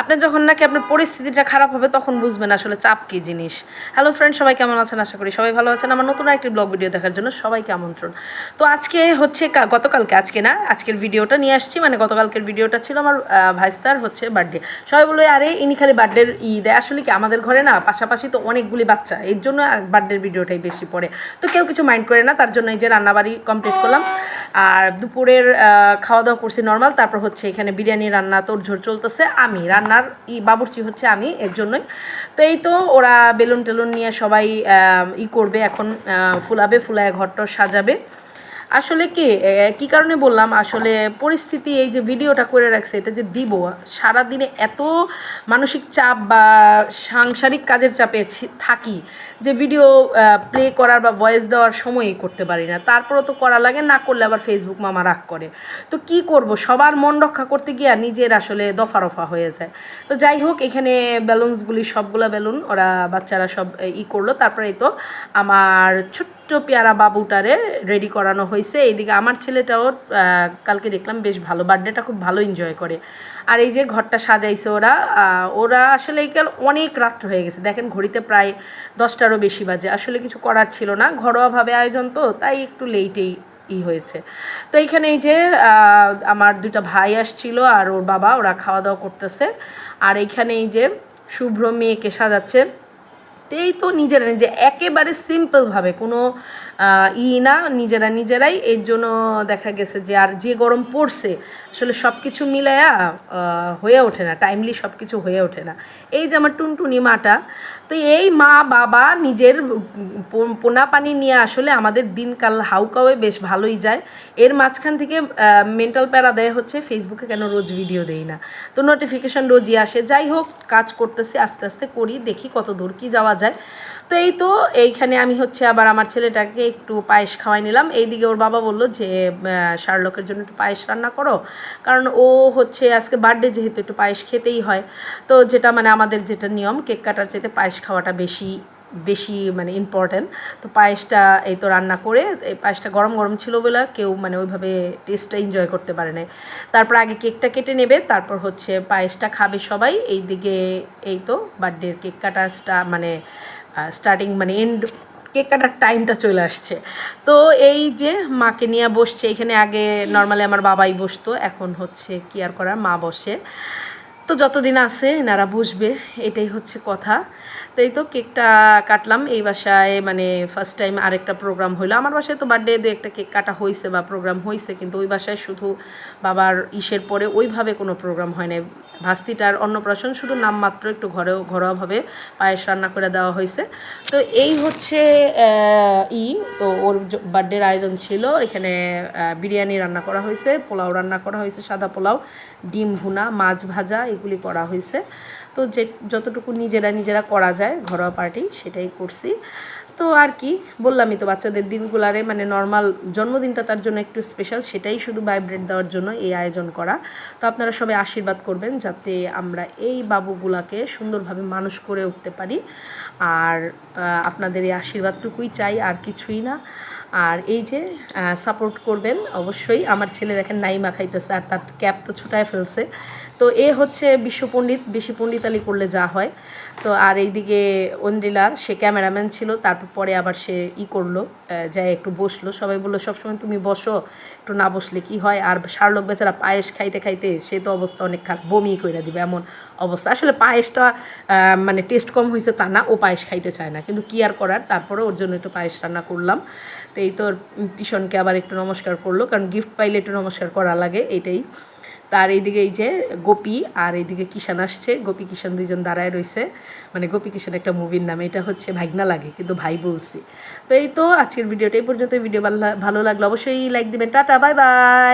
আপনি যখন নাকি আপনার পরিস্থিতিটা খারাপ হবে, তখন বুঝবেন আসলে চাপ কী জিনিস। হ্যালো ফ্রেন্ড সবাই কেমন আছেন? আশা করি সবাই ভালো আছেন। আমার নতুন একটি ব্লগ ভিডিও দেখার জন্য সবাইকে আমন্ত্রণ। তো আজকে হচ্ছে গতকালকে আজকে না, আজকের ভিডিওটা নিয়ে আসছি। মানে গতকালকের ভিডিওটা ছিল আমার ভাইস্তার হচ্ছে বার্থডে সবাই বলে আরে, ইনি খালি বার্থডের ই দেয় আসলে কি আমাদের ঘরে না, পাশাপাশি তো অনেকগুলি বাচ্চা। এর জন্য বার্থডের ভিডিওটাই বেশি পড়ে। তো কেউ কিছু মাইন্ড করে না, তার জন্য এই যে রান্নাবাড়ি কমপ্লিট করলাম। আর দুপুরের খাওয়া দাওয়া করছি নর্মাল তারপর হচ্ছে এখানে বিরিয়ানি, রান্না তোর ঝোর চলতেছে, আমি, রান্নার ই বাবুর্চি হচ্ছে আমি, এর জন্যই। তো এই তো ওরা বেলুন টেলুন নিয়ে সবাই ই করবে, এখন ফুলাবে, ফুলায় ঘরটর সাজাবে। আসলে কি কি কারণে বললাম? আসলে পরিস্থিতি এই যে ভিডিওটা করে রাখছে, এটা যে দিব, সারাদিনে এত মানসিক চাপ বা সাংসারিক কাজের চাপে থাকি যে ভিডিও প্লে করার বা ভয়েস দেওয়ার সময়ই করতে পারি না। তারপরও তো করা লাগে, না করলে আবার ফেসবুক মামা রাগ করে। তো কি করব? সবার মন রক্ষা করতে গিয়ে নিজের আসলে দফা রফা হয়ে যায়। তো যাই হোক, এখানে ব্যালুন্সগুলি সবগুলা বেলুন ওরা বাচ্চারা সব ই করল। তারপরে তো আমার ছোট্ট পেয়ারা বাবুটারে রেডি করানো হয়েছে। এইদিকে আমার ছেলেটাও কালকে দেখলাম বেশ ভালো বার্থডেটা খুব ভালো এনজয় করে। আর এই যে ঘরটা সাজাইছে ওরা ওরা আসলে কাল অনেক রাত্র হয়ে গেছে। দেখেন ঘড়িতে প্রায় দশটারও বেশি বাজে। আসলে কিছু করার ছিল না, ঘরোয়াভাবে আয়োজন তো, তাই একটু লেটেই ই হয়েছে। তো এইখানে এই যে আমার দুটা ভাই আসছিল আর ওর বাবা, ওরা খাওয়া দাওয়া করতেছে। আর এইখানে এই যে শুভ্র মেয়েকে সাজাচ্ছে। এই তো নিজেরা নিজে একেবারে সিম্পলভাবে কোনো ই না নিজেরা নিজেরাই এর জন্য দেখা গেছে যে আর যে গরম পড়ছে আসলে সব কিছু আহ, হয়ে ওঠে না টাইমলি সব কিছু হয়ে ওঠে না। এই যে আমার টুনটুনি মাটা তো এই মা বাবা নিজের পোনা পানি নিয়ে আসলে আমাদের দিনকাল হাউকাওয়ে বেশ ভালোই যায়। এর মাঝখান থেকে মেন্টাল প্যারা দেয় হচ্ছে ফেসবুকে কেন রোজ ভিডিও দেই না। তো নোটিফিকেশান রোজই আসে। যাই হোক কাজ করতেছি আস্তে আস্তে করি দেখি কত দূর কি যাওয়া যায়। তো এই তো, এইখানে আমি হচ্ছে আবার আমার ছেলেটাকে একটু পায়েস খাওয়াই নিলাম। এইদিকে ওর বাবা বলল যে শার্লকের জন্য একটু পায়েস রান্না করো। কারণ ও হচ্ছে আজকে বার্থডে যেহেতু একটু পায়েস খেতেই হয়। তো যেটা মানে আমাদের যেটা নিয়ম, কেক কাটার চাইতে পায়েস খাওয়াটা বেশি বেশি মানে ইম্পর্ট্যান্ট তো পায়েসটা এই তো রান্না করে, এই পায়েসটা গরম গরম ছিল বলে কেউ মানে ওইভাবে টেস্টটা এনজয় করতে পারে না তারপর আগে কেকটা কেটে নেবে, তারপর হচ্ছে পায়েসটা খাবে সবাই। এই দিকে এই তো বার্থডের কেক কাটাটা মানে স্টার্টিং মানে এন্ড কেক কাটার টাইমটা চলে আসছে। তো এই যে মাকে নিয়ে বসছে, এখানে আগে নর্মালি আমার বাবাই বসতো, এখন হচ্ছে কি আর করার, মা বসে। তো যতদিন আছে এনারা বসবে এটাই হচ্ছে কথা। তো এই তো কেকটা কাটলাম, এই বাসায় মানে ফার্স্ট টাইম আরেকটা প্রোগ্রাম হইল। আমার বাসায় তো বার্থডে দু একটা কেক কাটা হয়েছে বা প্রোগ্রাম হয়েছে কিন্তু ওই বাসায় শুধু বাবার ইসের পরে ওইভাবে কোনো প্রোগ্রাম হয় না ভাস্তিটার অন্নপ্রাশন শুধু নামমাত্র একটু ঘরেও, ঘরোয়াভাবে পায়েস রান্না করে দেওয়া হয়েছে তো এই হচ্ছে ই, তো ওর বার্থডের আয়োজন ছিল। এখানে বিরিয়ানি রান্না করা হয়েছে পোলাও রান্না করা হয়েছে সাদা পোলাও, ডিম ভুনা, মাছ ভাজা এগুলি করা হয়েছে তো যে, যতটুকু নিজেরা নিজেরা করা যায়, ঘরোয়া পার্টি, সেটাই করছি। তো আর কি, বললামই তো, বাচ্চাদের দিনগুলারে মানে নর্মাল জন্মদিনটা তার জন্য একটু স্পেশাল সেটাই শুধু ভাইব্রেট দেওয়ার জন্য এই আয়োজন করা। তো আপনারা সবাই আশীর্বাদ করবেন, যাতে আমরা এই বাবুগুলাকে সুন্দরভাবে মানুষ করে উঠতে পারি। আর আপনাদের এই আশীর্বাদটুকুই চাই, আর কিছুই না। আর এই যে সাপোর্ট করবেন, অবশ্যই। আমার ছেলে দেখেন নাইমা খাইতেছে, আর তার ক্যাপ তো ছুটায় ফেলছে। তো এ হচ্ছে বিশ্বপণ্ডিত বেশি পণ্ডিতালি করলে যা হয়। তো আর এইদিকে অন্দ্রিলা সে ক্যামেরাম্যান ছিল, তারপর পরে আবার সে ই করল যায় একটু বসল। সবাই বলল, সবসময় তুমি বসো, একটু না বসলে কি হয়? আর শার্লক বেচারা পায়েস খাইতে খাইতে, সে তো অবস্থা অনেক খারাপ, বমি করে দিবে এমন অবস্থা। আসলে পায়েসটা মানে টেস্ট কম হয়েছে তা না, ও পায়েস খাইতে চায় না। কিন্তু কি আর করার? তারপরে ওর জন্য একটু পায়েস রান্না করলাম। তো এই তোর পিছনকে আবার একটু নমস্কার করল, কারণ গিফট পাইলে একটু নমস্কার করা লাগে এটাই তার এইদিকে এই যে গোপী আর এইদিকে কিষান আসছে। গোপী কিষান দুজন দাঁড়ায় রয়েছে। মানে গোপী কিষান একটা মুভির নাম। এটা হচ্ছে ভাগনা লাগে, কিন্তু ভাই বলছি। তো এই তো আজকের ভিডিওটা এই পর্যন্ত ভিডিও ভালো লাগল অবশ্যই লাইক দিবেন। Tata bye bye